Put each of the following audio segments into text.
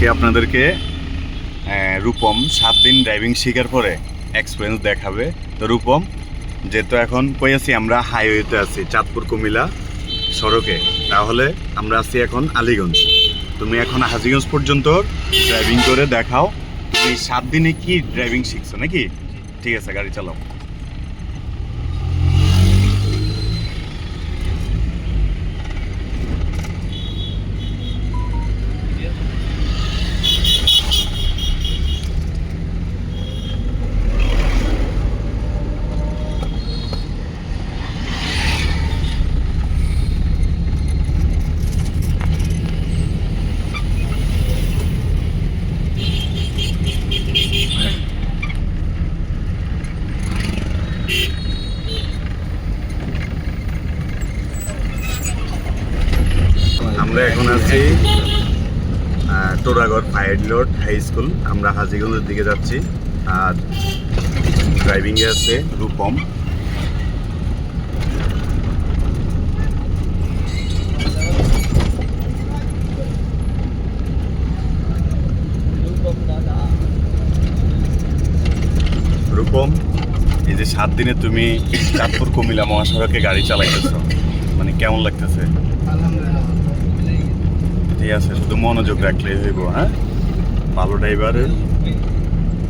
আজকে আপনাদেরকে রূপম সাত দিন ড্রাইভিং শেখার পরে এক্সপিরিয়েন্স দেখাবে। তো রূপম, যেহেতু এখন কই আছি, আমরা হাইওয়েতে আছি, চাঁদপুর কুমিলা সড়কে। তাহলে আমরা আছি এখন আলিগঞ্জ। তুমি এখন হাজিগঞ্জ পর্যন্ত ড্রাইভিং করে দেখাও তুমি সাত দিনে কি ড্রাইভিং শিখছো নাকি? ঠিক আছে, গাড়ি চালাও। আমরা এখন আছি Toragarh fire load high school আমরা হাজিগঞ্জের দিকে যাচ্ছি, আর ড্রাইভিংয়ে আছে রূপম। রূপম, এই যে সাত দিনে তুমি চাঁদপুর কুমিল্লা মহাসড়কে গাড়ি চালাইতেছো মানে কেমন লাগতেছে? ঠিক আছে, শুধু মনোযোগ রাখলেই হইব হ্যাঁ? ভালো ড্রাইভারের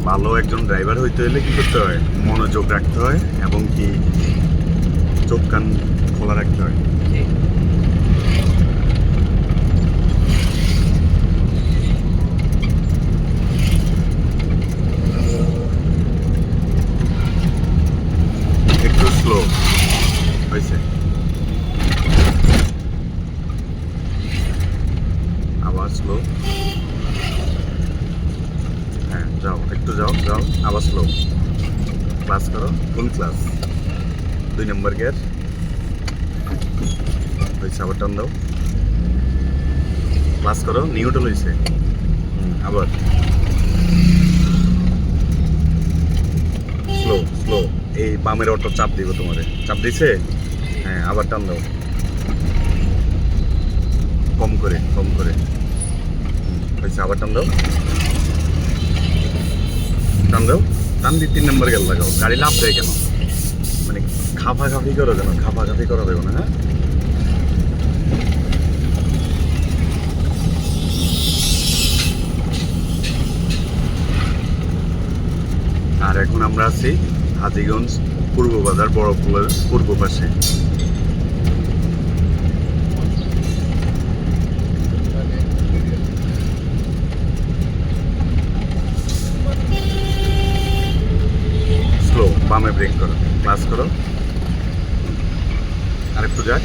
ভালো একজন ড্রাইভার হইতে হলে কি করতে হয়? মনোযোগ রাখতে হয় এবং কি চোখ কান খোলা রাখতে হয়। একটু স্লো হয়েছে আবার স্লো হ্যাঁ যাও, একটু যাও যাও আবার স্লো ক্লাস করো ফুল ক্লাস দুই নম্বর গিয়ার হয়েছে আবার টান দাও। ক্লাস করো নিউট্রাল হয়েছে আবার। স্লো স্লো এই বামের অটো চাপ দিব তোমারে। চাপ দিছে? হ্যাঁ আবার টান দাও। কম করে কম করে। হয়েছে আবার টান দাও। দিয়ে তিন নম্বর লাগাও গাড়ি লাভ দেয় কেন? মানে করো কেন? করা না হ্যাঁ? আর এখন আমরা আছি হাজিগঞ্জ পূর্ব বাজার বড় পূর্ব পাশে স্লো বামে ব্রেক করো ক্লাস করো। আরেকটু যাক।